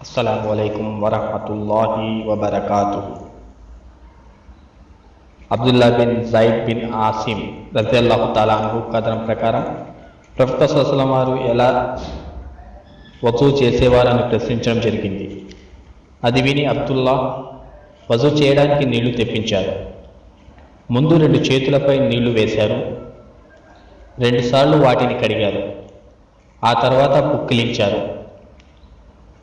అస్సలం అయికం వరహతుల్లాహి వబర్కాతు Abdullah bin Zaid bin Asim రజల్లాహు తాలాను కథనం ప్రకారం ప్రవక్త సలసలం వారు ఎలా వసూ చేసేవారని ప్రశ్నించడం జరిగింది. అది విని అబ్దుల్లా వజూ చేయడానికి నీళ్ళు తెప్పించారు. ముందు రెండు చేతులపై నీళ్ళు వేశారు. రెండుసార్లు వాటిని కడిగారు. ఆ తర్వాత పుక్కిలించారు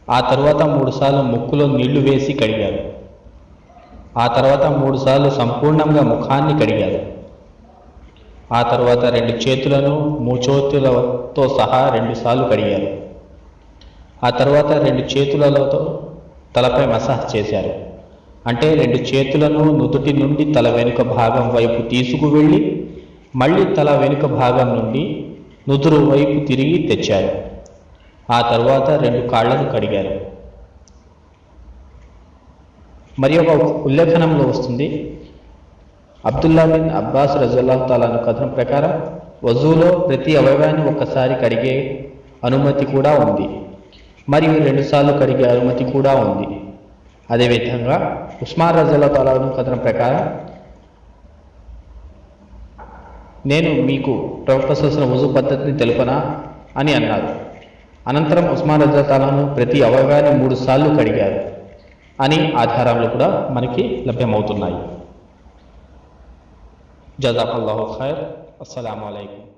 ఆ తర్వాత మూడుసార్లు ముక్కులో నీళ్ళు వేసి కడిగారు ఆ తర్వాత మూడుసార్లు సంపూర్ణంగా ముఖాన్ని కడిగారు ఆ తర్వాత రెండు చేతులను మూచోతులతో సహా రెండుసార్లు కడిగారు ఆ తర్వాత రెండు చేతులతో తలపై మసాజ్ చేశారు అంటే రెండు చేతులను నుదుటి నుండి తల వెనుక భాగం వైపు తీసుకువెళ్ళి మళ్ళీ తల వెనుక భాగం నుండి నుదురు వైపు తిరిగి తెచ్చారు ఆ తర్వాత రెండు కాళ్ళను కడిగారు. మరి ఒక ఉల్లేఖనంలో వస్తుంది అబ్దుల్లా బిన్ అబ్బాస్ రజల్లాహ్ తాలాను కథనం ప్రకారం వజూలో ప్రతి అవయవాన్ని ఒక్కసారి కడిగే అనుమతి కూడా ఉంది. మరియు రెండుసార్లు కడిగే అనుమతి కూడా ఉంది. అదేవిధంగా ఉస్మాన్ రజల్లా తాలాను కథనం ప్రకారం నేను మీకు ప్రవక్త చేసిన వజు పద్ధతిని తెలుపనా అని అన్నారు. అనంతరం ఉస్మాన్ రజా తాలాను ప్రతి అవయవాన్ని మూడు సార్లు కడిగారు. అని ఆధారాలు కూడా మనకి లభ్యమవుతున్నాయి. జజాకల్లాహు ఖైర్. అస్సలం అయికం